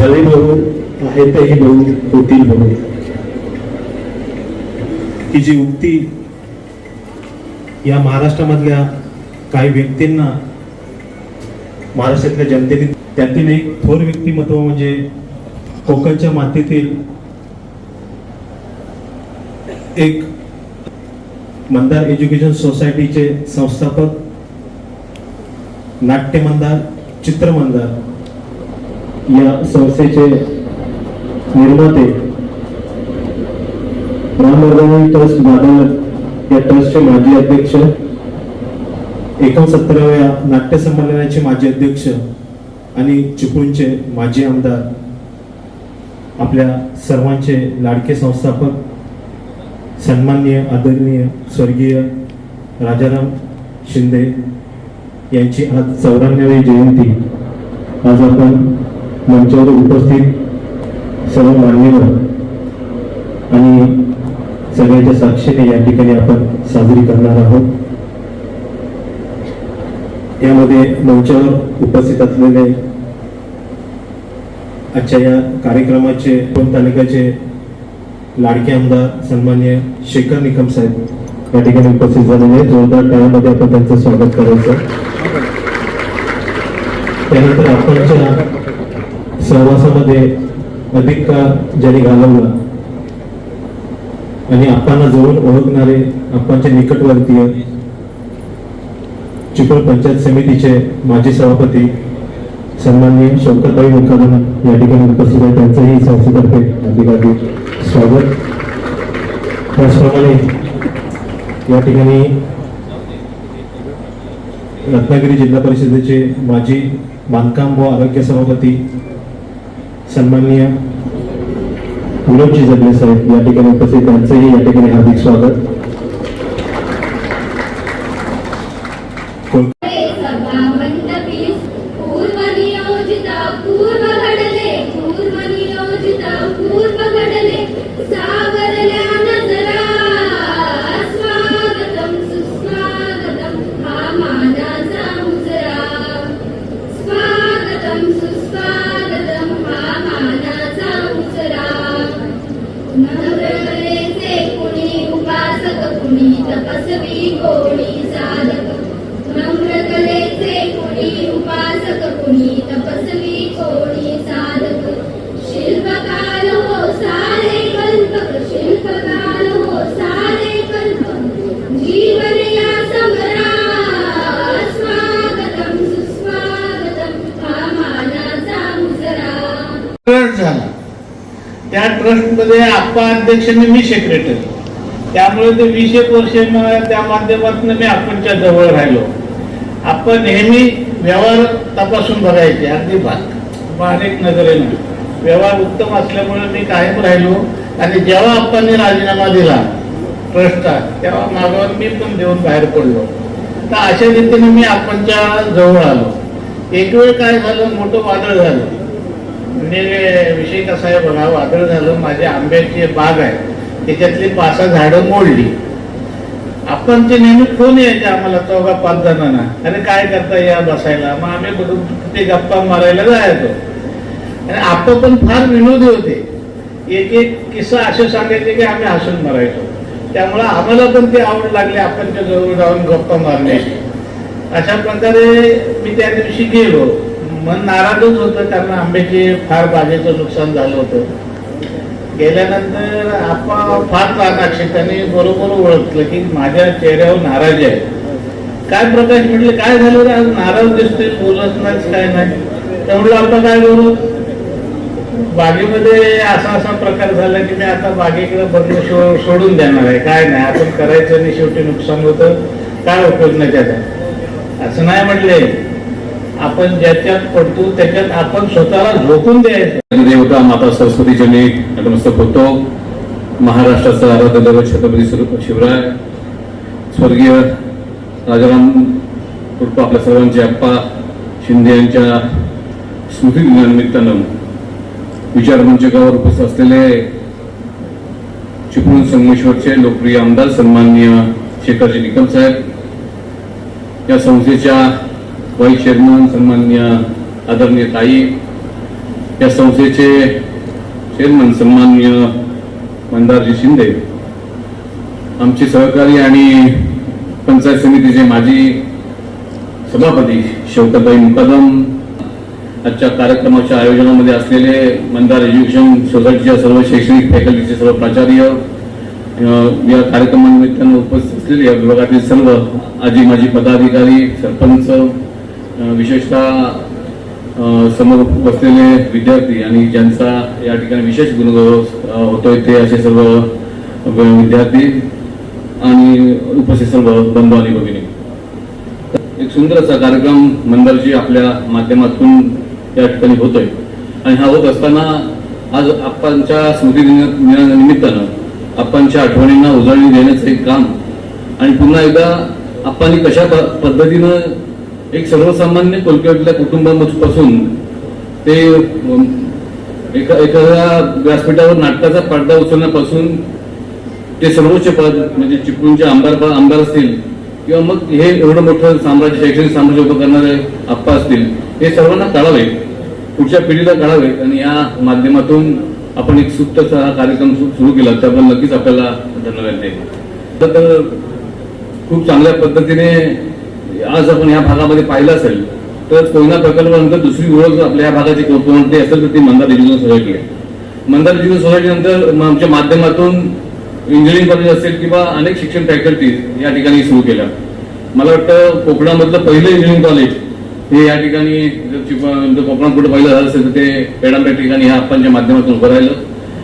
येतेही भाऊ होतील भाऊ ही जी उक्ती या महाराष्ट्रामधल्या काही व्यक्तींना महाराष्ट्रातल्या जनतेने त्यातील एक थोर व्यक्तिमत्व म्हणजे कोकणच्या मातीतील एक मंदार एज्युकेशन सोसायटीचे संस्थापक नाट्य मंदार चित्र मंदार या संस्थेचे निर्माते रामवर्धनी ट्रस्ट बाजार या ट्रस्टचे माजी अध्यक्ष एकोणसत्तराव्या नाट्य संमेलनाचे माजी अध्यक्ष आणि चिपळूणचे माजी आमदार आपल्या सर्वांचे लाडके संस्थापक सन्माननीय आदरणीय स्वर्गीय राजाराम शिंदे यांची आज चौऱ्याण्णवी जयंती. आज आपण मंचावर उपस्थित सर्व मान्यवर आणि सगळ्याच्या साक्षीने या ठिकाणी आपण साजरी करणार आहोत यामध्ये मंचावर उपस्थित असलेले आजच्या या कार्यक्रमाचे पण तालुक्याचे लाडके आमदार सन्मान्य शेखर निकम साहेब या ठिकाणी उपस्थित झालेले आहेत. जोरदार टाळ्यामध्ये आपण त्यांचं स्वागत करायचं त्यानंतर आपणच्या सहवासामध्ये अधिक काळ ज्यांनी घालवला आणि आपणाला जवळ ओळखणारे आपणचे निकटवर्तीय चिपळ पंचायत समितीचे माजी सभापती सन्माननीय शौकतभाई मुखादम या ठिकाणी उपस्थित आहे त्यांचंही संस्थेतर्फे अधिक स्वागत. त्याचप्रमाणे या ठिकाणी रत्नागिरी जिल्हा परिषदेचे माजी बांधकाम व आरोग्य सभापती सन्माननीय विनोदजी जगले साहेब या ठिकाणी उपस्थित त्यांचंही या ठिकाणी हार्दिक स्वागत. ते आप्पा अध्यक्ष आणि मी सेक्रेटरी त्यामुळे ते वीस एक वर्ष त्या माध्यमातून मी आपणच्या जवळ राहिलो. आपण नेहमी व्यवहार तपासून बघायचे अगदी बा- बारीक नजरेनं. व्यवहार उत्तम असल्यामुळे मी कायम राहिलो. आणि जेव्हा आपण राजीनामा दिला ट्रस्टचा तेव्हा मागावर मी पण देऊन बाहेर पडलो. तर अशा रीतीने मी आपणच्या जवळ आलो. एक वेळ काय झालं? मोठं वादळ झालं. म्हणजे विषय कसा आहे बघा वादळ झालं माझ्या आंब्याची बाग आहे. त्याच्यातली पाच सहा झाडं मोडली. आपण ते नेहमी फोन यायचे आम्हाला चौघा पाच जणांना. अरे काय करता या बसायला? मग आम्ही बघून ते गप्पा मारायला जायचो. आणि आपण पण फार विनोदी होते. एक एक किस्सा असे सांगायचे की आम्ही हसून मारायचो. त्यामुळे आम्हाला पण ते आवड लागली आपण ते जवळ जाऊन गप्पा मारण्याची. अशा प्रकारे मी त्या दिवशी गेलो. मन नाराजच होतं कारण आंब्याचे फार बागेचं नुकसान झालं होतं. गेल्यानंतर आपण फार चाणाक्षी त्यांनी बरोबर ओळखलं की माझ्या चेहऱ्यावर नाराजी आहे. काय प्रकाश म्हटले काय झालं रे? आज नाराज दिसतोय बोलत नाहीच काय नाही. तेवढं आपण काय करू? बागेमध्ये असा असा प्रकार झाला की मी आता बागेकडे बघणं शो सोडून देणार आहे. काय नाही आपण करायचं आणि शेवटी नुकसान होतं. काय उपयोग नाही त्याचा? असं नाही म्हटले. आपण ज्याच्यात पडतो त्याच्यात आपण स्वतःला झोकून द्यायचं. देवता माता सरस्वतीचे मी नतमस्तक होतो महाराष्ट्राचा आराध्य दैवत छत्रपती शिवराय स्वर्गीय राजाराम उर्फ आपल्या सर्वांचे अप्पा शिंदे यांच्या स्मृती विचारमंचकावर उपस्थित असलेले चिपळूण संगमेश्वरचे लोकप्रिय आमदार सन्माननीय शेखरजी निकम साहेब या संस्थेच्या व्हाईस चेअरमन सन्मान्य आदरणीय ताई या संस्थेचे चेअरमन सन्मान्य मंदारजी शिंदे आमचे सहकारी आणि पंचायत समितीचे माजी सभापती शौकतबाई मुकदम आजच्या कार्यक्रमाच्या आयोजनामध्ये असलेले मंदार एज्युकेशन सोसायटीच्या सर्व शैक्षणिक फॅकल्टीचे सर्व प्राचार्य या कार्यक्रमानिमित्तानं उपस्थित असलेले या विभागातील सर्व आजी माजी पदाधिकारी सरपंच विशेषतः समोर बसलेले विद्यार्थी आणि ज्यांचा या ठिकाणी विशेष गुणगौरव होतोय ते असे सर्व विद्यार्थी आणि उपस्थित सर्व बंधू आणि भगिनी. एक सुंदर असा कार्यक्रम मंदारजी आपल्या माध्यमातून या ठिकाणी होतोय. आणि हा होत असताना आज आप्पांच्या स्मृती दिना- दिनानिमित्तानं आप्पांच्या आठवणींना उजळणी देण्याचं एक काम आणि पुन्हा एकदा आप्पांनी कशा प- पद्धतीनं एक सर्वसामान्य कोलकात्यातल्या कुटुंबापासून ते एका एखाद्या व्यासपीठावर नाटकाचा पडदा उचलण्यापासून ते सर्वोच्च पद म्हणजे चिपळूणचे आमदार आमदार असतील किंवा मग हे एवढं मोठं साम्राज्य शैक्षणिक साम्राज्य उभं करणारे आप्पा असतील हे सर्वांना काढावे पुढच्या पिढीला कळावे आणि या माध्यमातून आपण एक सुप्तचा हा कार्यक्रम सुरू केला त्याबद्दल नक्कीच आपल्याला धन्यवाद देईल तर खूप चांगल्या पद्धतीने म्हणजे आज आपण या भागामध्ये पाहिलं असेल तर कोयना प्रकल्पानंतर दुसरी ओळख आपल्या या भागाची कोणती असेल तर ती मंदार एज्युकेशन सोसायटी आहे. मंदार एज्युकेशन सोसायटी नंतर आमच्या माध्यमातून इंजिनिअरिंग कॉलेज असेल किंवा अनेक शिक्षण फॅकल्टीज या ठिकाणी सुरू केल्या. मला वाटतं कोकणामधलं पहिलं इंजिनिअरिंग कॉलेज हे या ठिकाणी जर कोकणात कुठं पहिलं झालं असेल तर ते पेडांबे ठिकाणी ह्या आपणच्या माध्यमातून उभं राहिलं.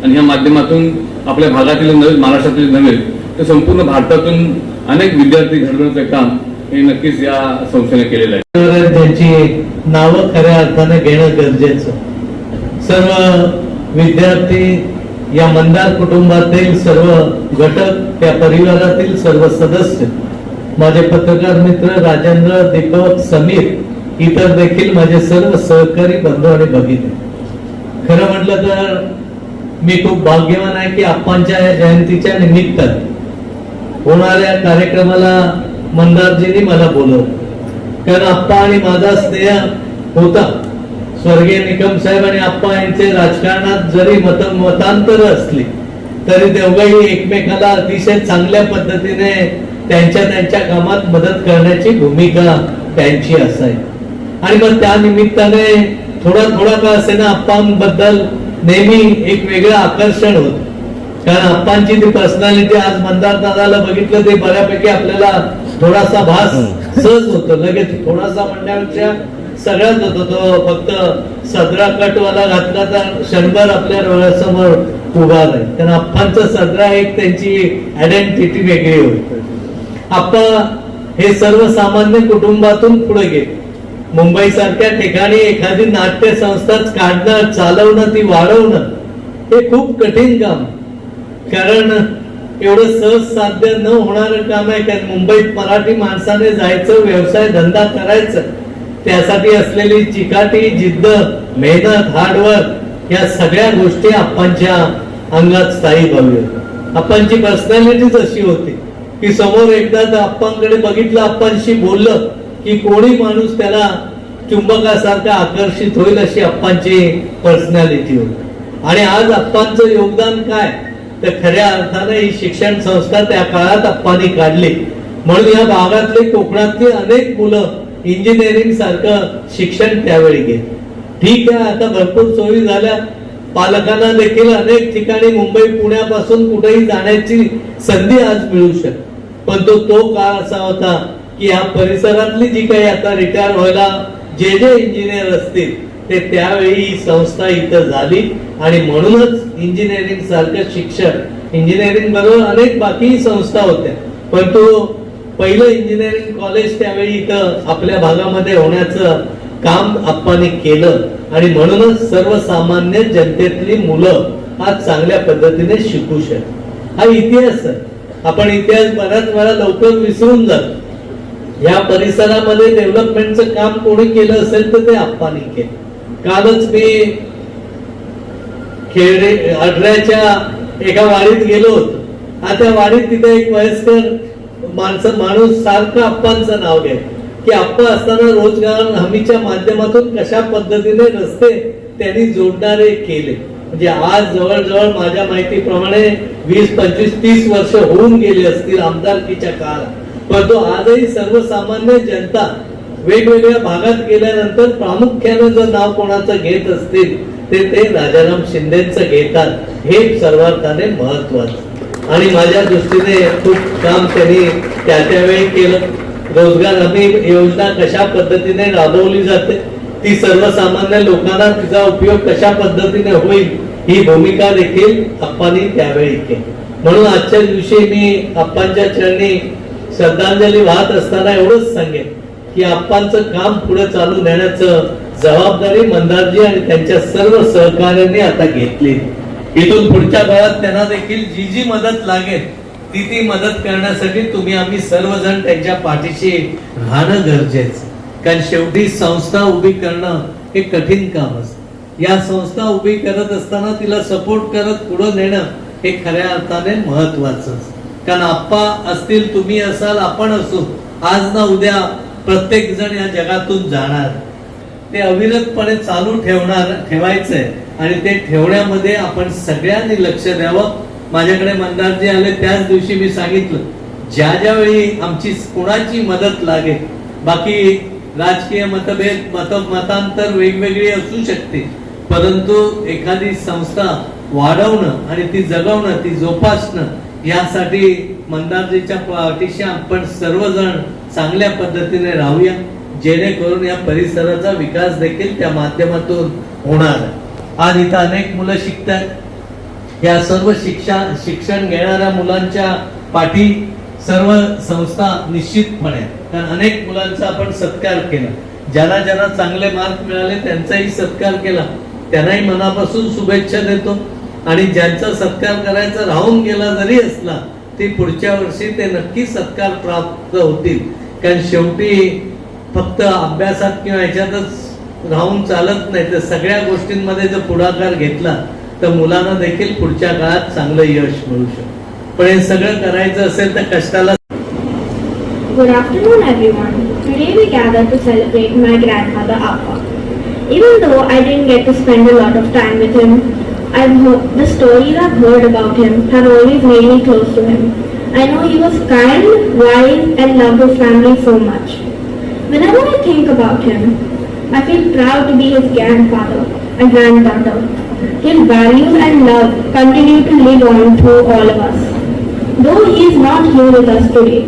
आणि ह्या माध्यमातून आपल्या भागातील नव्हे महाराष्ट्रातील नव्हे तर संपूर्ण भारतातून अनेक विद्यार्थी घडवण्याचं काम हे नक्कीच या संस्थेने केलेलं आहे. त्यांची नावं खऱ्या अर्थाने घेणं गरजेचं. सर्व विद्यार्थी या मंदार कुटुंबातील सर्व घटक त्या परिवारातील सर्व सदस्य माझे पत्रकार मित्र राजेंद्र दीपक समीर इतर देखील माझे सर्व सहकारी बंधू आणि भगिनी खरं म्हटलं तर मी खूप भाग्यवान आहे की आप्पांच्या या जयंतीच्या निमित्तात होणाऱ्या कार्यक्रमाला मंदारजींनी मला बोलवलं. कारण आप्पा आणि माझा स्नेह होता. स्वर्गीय निकम साहेब आणि आप्पा यांचे राजकारणात जरी मत मतांतर असली तरी दोघंही एकमेकाला अतिशय चांगल्या पद्धतीने त्यांच्या त्यांच्या कामात मदत करण्याची भूमिका त्यांची असायची आणि मग त्या निमित्ताने थोडा थोडा का असेना आप्पांबद्दल नेहमी एक वेगळं आकर्षण होत. कारण आप्पांची ती पर्सनॅलिटी आज मंदार दादाला बघितलं ते बऱ्यापैकी आपल्याला थोडासा भास सहज होतो लगेच. थोडासा म्हणण्यापेक्षा सगळ्याच होतो तो फक्त सदरा कटवाला घातला तर क्षणभर आपल्या डोळ्यासमोर उभा राहील कारण आप्पांचं सदरा एक त्यांची आयडेंटिटी वेगळी होती. आप्पा हे सर्वसामान्य कुटुंबातून पुढे गेले. मुंबई सारख्या ठिकाणी एखादी नाट्य संस्थाच काढणं चालवणं ती वाढवणं हे खूप कठीण काम कारण एवढं सहज साध्य न होणारं काम आहे कारण मुंबईत मराठी माणसाने जायचं व्यवसाय धंदा करायचं त्यासाठी असलेली चिकाटी जिद्द मेहनत हार्डवर्क या सगळ्या गोष्टी आपणच्या अंगात स्थायी व्हावी आपणची पर्सनॅलिटीच अशी होती की समोर एकदा त्या आप्पांकडे बघितलं आपणशी बोललं की कोणी माणूस त्याला चुंबकासारखा आकर्षित होईल अशी आपणची पर्सनॅलिटी होती. आणि आज आपणचं योगदान काय? तर खऱ्या अर्थाने ही शिक्षण संस्था त्या काळात अप्पानी काढली. म्हणून या भागातली कोकणातली अनेक मुलं इंजिनिअरिंग सारखं शिक्षण त्यावेळी घेत. ठीक आहे आता भरपूर सोयी झाल्या. पालकांना देखील अनेक ठिकाणी मुंबई पुण्यापासून कुठेही जाण्याची संधी आज मिळू शकते. पण तो तो काळ असा होता की या परिसरातली जी काही आता रिटायर व्हायला जे जे इंजिनियर असतील ते त्यावेळी ही संस्था इथं झाली. आणि म्हणूनच इंजिनिअरिंग सारखं शिक्षण इंजिनिअरिंग बरोबर अनेक बाकी संस्था होत्या. पण तो पहिलं इंजिनिअरिंग कॉलेज त्यावेळी इथं आपल्या भागामध्ये होण्याचं काम आप्पाने केलं. आणि म्हणूनच सर्वसामान्य जनतेतली मुलं आज चांगल्या पद्धतीने शिकू शकत हा इतिहास आहे. आपण इतिहास बऱ्याच वेळा लवकर विसरून जातो. या परिसरामध्ये डेव्हलपमेंटचं काम कोणी केलं असेल तर ते आप्पांनी केलं. कालच मी खेडे अडऱ्याच्या एका वाडीत गेलो होतो. त्या वाडीत तिथे एक वयस्कर माणसं माणूस सारखं आप्पांचं नाव घ्या की आप्पा असताना रोजगार हमीच्या माध्यमातून कशा पद्धतीने रस्ते त्यांनी जोडणारे केले. म्हणजे आज जवळजवळ माझ्या माहितीप्रमाणे वीस पंचवीस तीस वर्ष होऊन गेले असतील आमदारकीच्या काळात. परंतु आजही सर्वसामान्य जनता वेगवेगळ्या भागात गेल्यानंतर प्रामुख्यानं जर नाव कोणाचं घेत असतील ते ते राजाराम शिंदेचं घेतात. हे सर्वार्थाने महत्वाचं आणि माझ्या दृष्टीने खूप काम त्यांनी त्या त्यावेळी केलं. रोजगार हमी योजना कशा पद्धतीने राबवली जाते ती सर्वसामान्य लोकांना तिचा उपयोग कशा पद्धतीने होईल ही भूमिका देखील आप्पांनी त्यावेळी केली. म्हणून आजच्या दिवशी मी आप्पांच्या चरणी श्रद्धांजली वाहत असताना एवढंच सांगेन. की आप्पांचं काम पुढे चालू नेण्याचं जबाबदारी मंदारजी आणि त्यांच्या सर्व सहकार्यांनी आता घेतली. इथून पुढच्या काळात त्यांना देखील जी जी मदत लागेल ती ती मदत करण्यासाठी तुम्ही आम्ही सर्वजण त्यांच्या पाठीशी राहणं गरजेचं. कारण शेवटी संस्था उभी करणं हे कठीण काम असतं. या संस्था उभी करत असताना तिला सपोर्ट करत पुढे नेणं हे खऱ्या अर्थाने महत्वाचं असतं. कारण आप्पा असतील तुम्ही असाल आपण असू. आज ना उद्या प्रत्येक जण या जगातून जाणार. ते अविरतपणे चालू ठेवणार ठेवायचंय. आणि ते ठेवण्यामध्ये आपण सगळ्यांनी लक्ष द्यावं. माझ्याकडे मंदारजी आले त्याच दिवशी मी सांगितलं ज्या ज्या वेळी आमची कोणाची मदत लागेल? बाकी राजकीय मतभेद मत मतांतर वेगवेगळी असू शकते. परंतु एखादी संस्था वाढवणं आणि ती जगवणं ती जोपासणं यासाठी मंदारजीच्या पाठीशी आपण सर्वजण चांगल्या पद्धतीने राहूया जेणेकरून या परिसराचा विकास देखील त्या माध्यमातून होणार आज इथं अनेक मुलं शिकतात या सर्व शिक्षा शिक्षण घेणाऱ्या मुलांच्या पाठी सर्व संस्था निश्चितपणे कारण अनेक मुलांचा आपण सत्कार केला. ज्यांना ज्यांना चांगले मार्क मिळाले त्यांचाही सत्कार केला. त्यांनाही मनापासून शुभेच्छा देतो. आणि ज्यांचा सत्कार करायचा राहून गेला जरी असला ते पुढच्या वर्षी ते नक्की सत्कार प्राप्त होतील. कारण शेवटी फक्त अभ्यासात किंवा ह्याच्यातच राहून चालत नाही तर सगळ्या गोष्टींमध्ये जर पुढाकार घेतला तर मुलांना देखील पुढच्या काळात चांगलं यश मिळू शकतं पण हे सगळं करायचं असेल तर कष्टाला Good afternoon, everyone. Today we gathered to celebrate my grandfather Appa. Even though I didn't get to spend a lot of time with him, I've heard, the stories I've heard about him have always made me close to him. I know he was kind, wise, and loved his family so much. Whenever I think about him, I feel proud to be his grandfather and granddaughter. His values and love continue to live on through all of us. Though he is not here with us today,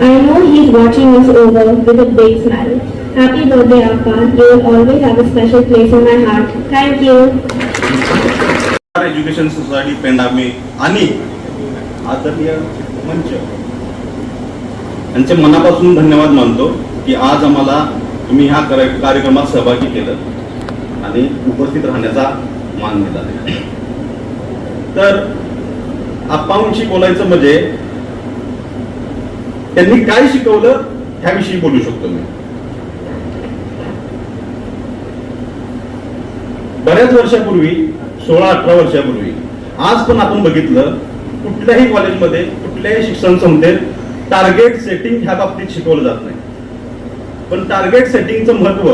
I know he is watching us over with a big smile. Happy birthday, Appa. You will always have a special place in my heart. Thank you. Education Society Pendame, Ani आदरणीय मंच. यांचे मनापासून धन्यवाद मानतो की आज आम्हाला तुम्ही ह्या कार्य- कार्यक्रमात सहभागी केलं आणि उपस्थित राहण्याचा मान दिला. तर आप्पांशी बोलायचं म्हणजे त्यांनी काय शिकवलं ह्याविषयी बोलू शकतो मी. बऱ्याच वर्षापूर्वी सोळा अठरा वर्षापूर्वी आज पण आपण बघितलं कुठल्याही कॉलेजमध्ये कुठल्याही शिक्षण संस्थेत टार्गेट सेटिंग ह्या बाबतीत शिकवलं जात नाही. पण टार्गेट सेटिंगचं महत्त्व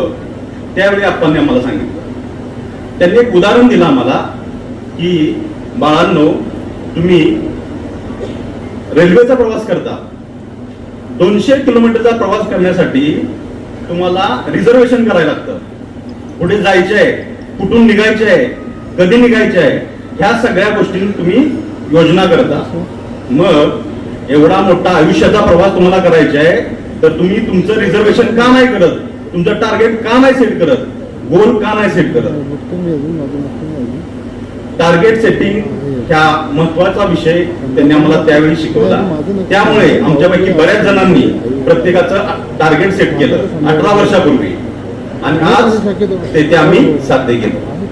त्यावेळी आपण आम्हाला सांगितलं. त्यांनी एक उदाहरण दिलं आम्हाला की बाळांनो तुम्ही रेल्वेचा प्रवास करता. दोनशे किलोमीटरचा प्रवास करण्यासाठी तुम्हाला रिझर्वेशन करायला लागतं. कुठे जायचे आहे कुठून निघायचे आहे कधी निघायचे आहे ह्या सगळ्या गोष्टी तुम्ही योजना करता. मग एवढा मोठा आयुष्याचा प्रवास तुम्हाला करायचा आहे तर तुम्ही तुमचं रिझर्वेशन का नाही करत? तुमचं टार्गेट का नाही सेट करत? गोल का नाही सेट करत? टार्गेट सेटिंग ह्या महत्त्वाचा विषय त्यांनी आम्हाला त्यावेळी शिकवला. त्यामुळे आमच्यापैकी बऱ्याच जणांनी प्रत्येकाचं टार्गेट सेट केलं अठरा वर्षापूर्वी. आणि आज ते आम्ही साध्य केलं.